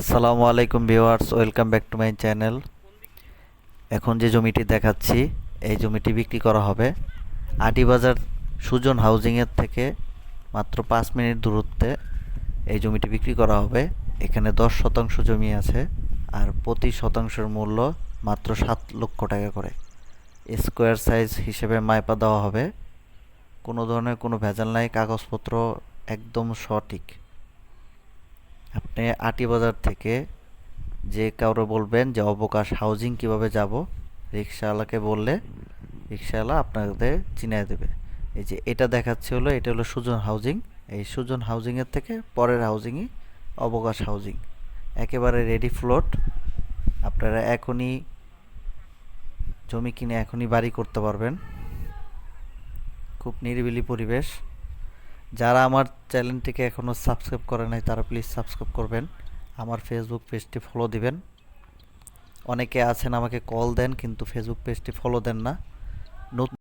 আসসালামু আলাইকুম viewers, welcome back to my channel. এখন যে জমিটি দেখাচ্ছি, এই জমিটি বিক্রি করা হবে আটিবাজার সুজন হাউজিংয়ের থেকে মাত্র পাঁচ মিনিট দূরত্বে এই জমিটি বিক্রি করা হবে। এখানে দশ শতাংশ জমি আছে আর প্রতি শতাংশের মূল্য মাত্র সাত লক্ষ টাকা করে। স্কোয়ার সাইজ হিসেবে মাইপা দেওয়া হবে। কোনো ধরনের কোনো ভেজাল নাই, কাগজপত্র একদম সঠিক। আপনি আটি বাজার থেকে যে কাউরে বলবেন যে, অবকাশ হাউজিং কীভাবে যাব? রিক্সাওয়ালাকে বললে রিক্সাওয়ালা আপনাদের চিনিয়ে দেবে। এই যে এটা দেখাচ্ছে হলো, এটা হলো সুজন হাউজিং এই সুজন হাউজিংয়ের থেকে পরের হাউজিংই অবকাশ হাউজিং একেবারে রেডি ফ্লোট আপনারা এখনই জমি কিনে এখনই বাড়ি করতে পারবেন। খুব নিরিবিলি পরিবেশ। যারা আমার চ্যানেলটিকে এখনও সাবস্ক্রাইব করে নাই, তারা প্লিজ সাবস্ক্রাইব করবেন। আমার ফেসবুক পেজটি ফলো দিবেন। অনেকে আছেন আমাকে কল দেন, কিন্তু ফেসবুক পেজটি ফলো দেন না। নতুন